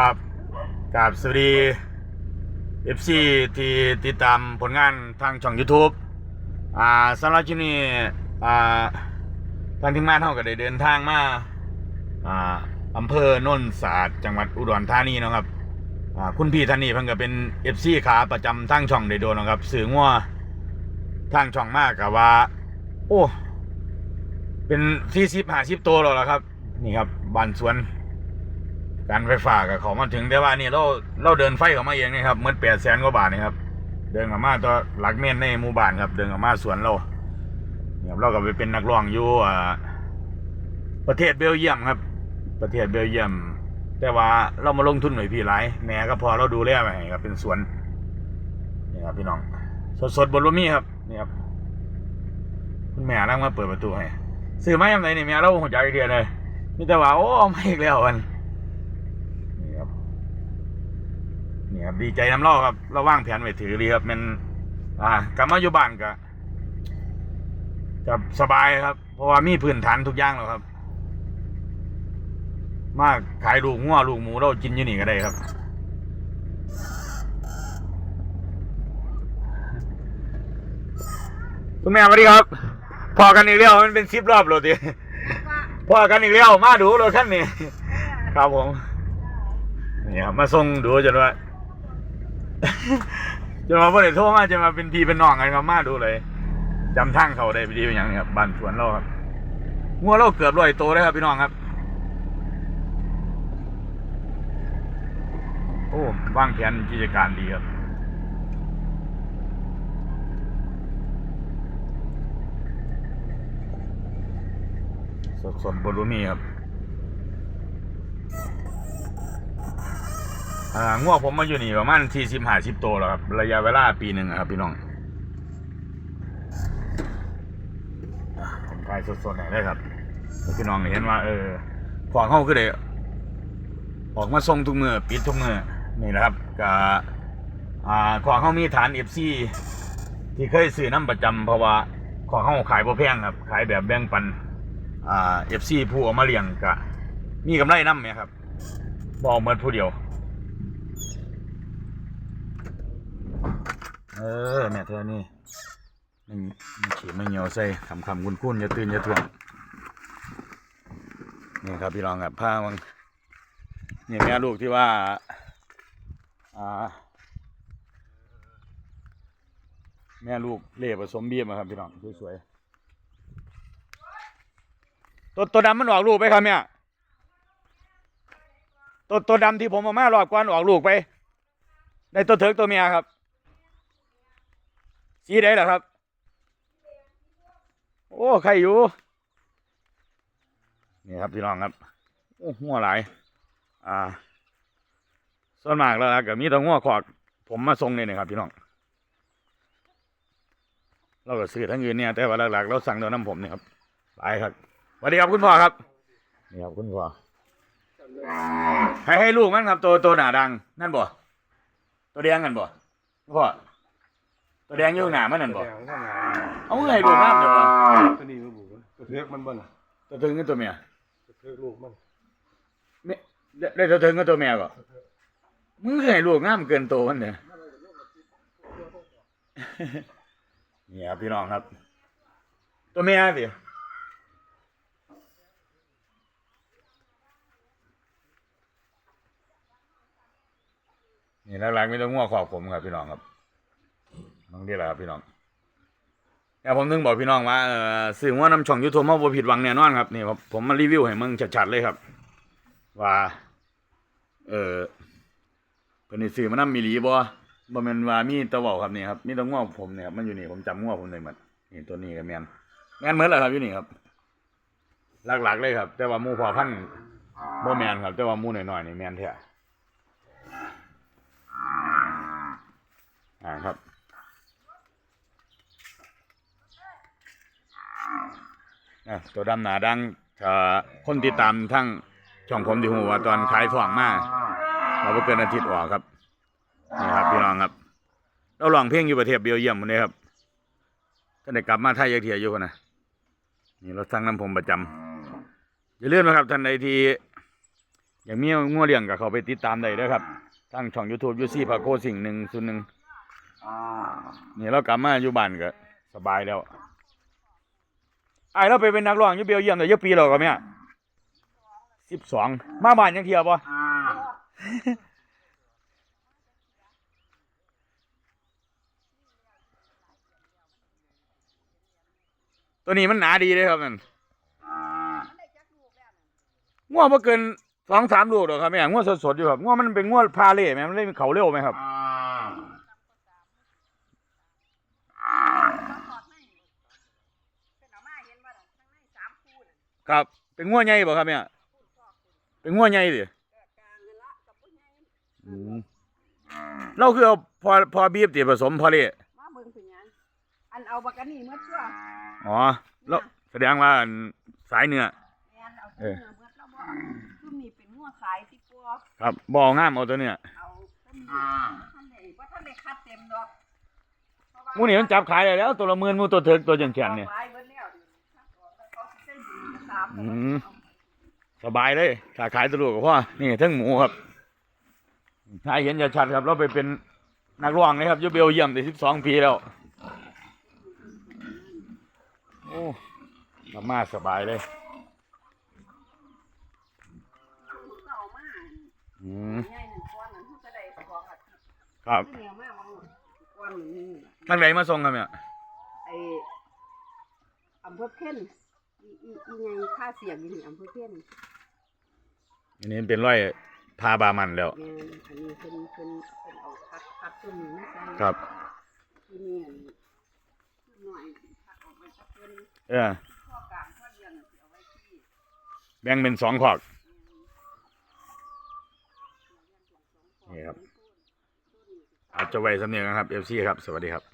ครับกราบสวัสดี FC ที่ติดตามผลงานทางช่อง YouTube อ่าสำหรับที่นี่อ่าทางทีมงานเฮาก็ได้เดินทางมาอ่าอำเภอโนนสาดจังหวัดอุดรธานีนะครับอ่าคุณพี่ท่านีเพิ่นก็เป็น FC ขาประจำทางช่องได้โดนนะครับสื่องัวทางช่องมากกับว่า โอ้ เป็น40 50ตัวแล้วล่ะครับ นี่ครับบ้านสวน การไฟฟ้ากับเขามาถึงแต่ว่านี่เราเราเดินไฟเขามาเองนี่ครับเมื่อแปดแสนกว่าบาทนี่ครับเดินกับมาตัวหลักเมนในหมู่บ้านครับเดินกับมาสวนเราเนี่ยครับเราก็ไปเป็นนักร้องอยู่อ่าประเทศเบลเยียมครับ ประเทศเบลเยียม แต่ว่าเรามาลงทุนหน่อยพี่หลายแม่ก็พอเราดูแลไปครับเป็นสวนนี่ครับพี่น้อง สดสดบนรถมีครับนี่ครับคุณแม่นั่งมาเปิดประตูให้ซื้อไม้ยังไงนี่แม่เราหัวใจเดียวเลยมีแต่ว่าโอ้เอามาอีกแล้วอันครับ นี่ครับดีใจน้ำเล่าครับเราว่างแผนไว้ถือดีครับมันอ่ากลับมาอยู่บ้านก็จะสบายครับ เพราะว่ามีพื้นฐานทุกอย่างแล้วครับ มาขายลูกงัวลูกหมูเรากินอยู่นี่ก็ได้ครับคุณแม่สวัสดีครับ พอกันอีกแล้วมันเป็นสิบรอบเลยทีพอกันอีกแล้วมาดูรถคันนี้ครับผมนี่ครับมาส่งดูจนว่า จนว่าเพื่อนโทรมาจะมาเป็นพี่เป็นน้องกันครับมาดูเลยจำทางเขาได้ไปดีเป็นอย่างนี้ครับบ้านสวนเราครับงัวเราเกือบร้อยโตเลยครับพี่น้องครับ โอ้ว่างแผนกิจการดีครับสดสดบรุมีครับ อ่างวผมมาอยู่นี่ประมาณที่สิบห้าสิบโตวแล้วครับ ระยะเวลาปีหนึ่งครับพี่น้องอผมถ่ายสดๆหน่อยได้ครับพี่น้องเห็นว่า เออของเข้าคือเดออกมาส่งทุกมือปิดทุกมือนี่นะครับกับอ่าของเข้ามีฐานเอฟซีที่เคยซื้อน้ำประจำเพราะว่าของเข้าขายบ่แพงครับ ขายแบบแบ่งปันอ่าเอฟซีผู้เอามาเลี้ยงกะมีกำไรน้ำไหมครับบอกเหมือนผู้เดียว เออแม่เธอนี่ไม่ไม่ฉีดไม่เหนียวใส่คำคำคุณคุณอย่าตื่นอย่าทวงนี่ครับพี่รองครับผ้าวังนี่แม่ลูกที่ว่าอ่า แม่ลูกเล่ผสมเบี้ยมาครับพี่น้องสวยๆตัวตัวดำมันออกลูกไปครับเนี่ยตัวตัวดำที่ผมเอามารอบก่อนออกลูกไป ในตัวเถิกตัวเมียครับ สีใดล่ะครับ โอ้ใครอยู่ นี่ครับพี่น้องครับ โอ้หัวหลาย อ่า ส่วนมากแล้วนะก็มีแตัวงัวขอดผมมาส่งนี่นะครับพี่น้อง เราก็ซื้อทั้งอื่นเนี่ย แต่ว่าหลักๆเราสั่งโดนน้ำผมเนี่ยครับไปครับสวัสดีครับคุณพ่อครับ นี่ครับคุณพ่อ ให้ให้ลูกมันครับ ตัวตัวหนาดัง นั่นบ่ ตัวแดงกันบ่คุณพ่อ ตัวแดงอยู่หนามันนั่นบ่แดงข้างหน้าเอาไงลูกน้ำเดี๋ยวบ่ตัวนี้มันบุกตัวเทือกมันบ่น่ะตัวถึงกับตัวเมียตัวเทือกลูกมันเนี่ยได้ได้ตัวถึงกับตัวเมียก่อนมึงเคยให้ลูกน้ำเกินโตมันเนี่ยนี่ครับพี่น้องครับ ตัวเมียสินี่หลักๆมีแตัวงัวขอบผมครับพี่น้องครับ น้องนี่แหละครับพี่น้องเนี่ยผมถึงบอกพี่น้องว่าเออสื่อว่าน้ำช่องยูทูบมาบ่ผิดหวังแน่นอนครับนี่ผมผมมารีวิวให้มึงชัดๆเลยครับ ว่า เออเพิ่นนี่ซื้อมานำมีหลีบ่บ่แม่นว่ามีตะเว้าครับนี่ครับมีตะง้อผมเนี่ยครับมันอยู่นี่ผมจำง้อผมได้หมดนี่ตัวนี้ก็แม่นแม่นเหมือนแหละครับอยู่นี่ครับ หลักๆเลยครับ แต่ว่าหมู่พอพันบ่แม่นครับ แต่ว่าหมู่น้อยๆนี่แม่นแท้อ่าครับ อะตัวดำหนาดังเอ่อคนติดตามทั้งช่องผมที่หัวาตอนขายถ่วงมาเราบ่เกินอาทิตย์ออกครับนี่ครับพี่น้องครับ เราลองเพลงอยู่ประเทศเบลเยียมหมดเลยครับก็ได้กลับมาไทยยักเทียอยู่คนนะนี่เราสั่งน้ำผมประจำอย่าลืมนะครับท่านใดที่อย่างมีงัวเลี้ยงก็เขาไปติดตามได้เด้อครับทางช่อง YouTube ยูซี่พาโกสิ่งหนึ่งศูนย์หนึ่งนี่เรากลับมาอยู่บ้านก็สบายแล้ว ไอ้เราไปเป็นนักร้องยู่เบลเยี่ยมแต่เยอะปีแล้วก็แม่ยสิบสองมาบ้านยังเที่ยวปะตัวนี้มันหนาดีเลยครับนั่นง่วบ่เกินสองสามลูกหรอกครับแม่ง่วสดๆอยู่ครับง่วมันเป็นง่วพาเล่ไหมมันเล่นเขาเร็วไหมครับ ครับ เป็นง่วใหญ่บ่ครับเนี่ยเป็นง่วใหญ่ดิอืมเราคือเอาพอพอบีบติผสมพอเล่มาเบิ่งเป็นหยังอันเอาบักอันนี้เมื่อเชื่ออ๋อแล้วแสดงว่าอันสายเนื้อแอนเอาเนื้อเมื่อแล้วบ่คือมีเป็นงัวขายที่ปัวครับบ่เอางามเอาตัวเนี้ยเอาต้นนี้ท่านได้ว่าท่านได้คัดเต็มดอกเพราะว่าหมูนี่มันจับขายได้แล้ว ตัวละหมื่นหมูตัวเถิกตัวจังแขนเนี่ย อาไว้เบิดแล้วนี่เขาสิได้บุญกันตาม อืมสบายเลยถ้าขายตะลุกับพ่อนี่ทั้งหมูครับถ้าเห็นจะชัดครับ เราไปเป็นนักร้องนะครับยูเบลเยี่ยมได้สิบสองปีแล้ว โอ้กลับมาสบายเลย อืมครับเหนียวมากมันก้อนนี้ทางไหนมาส่งครับเนี่ยไออำเภอเพ่น อีอีอีไงค่าเสียงอยู่นี่อำเภอเพ่นอันนี้เป็นร้อยทาบามันแล้ว แม่นอันนี้เพิ่นเพิ่นเพิ่นเอาคัดคัดต้นนี้มาใส่ครับ ที่นี่อันหน่อยคัดออกมาสักเพิ่นเออ ข้อกลางข้อเรียงน่ะสิเอาไว้ที่ แบ่งเป็นสองขอก นี่ครับ อาจจะไว้สำเนียงนะครับเอฟซีครับ สวัสดีครับ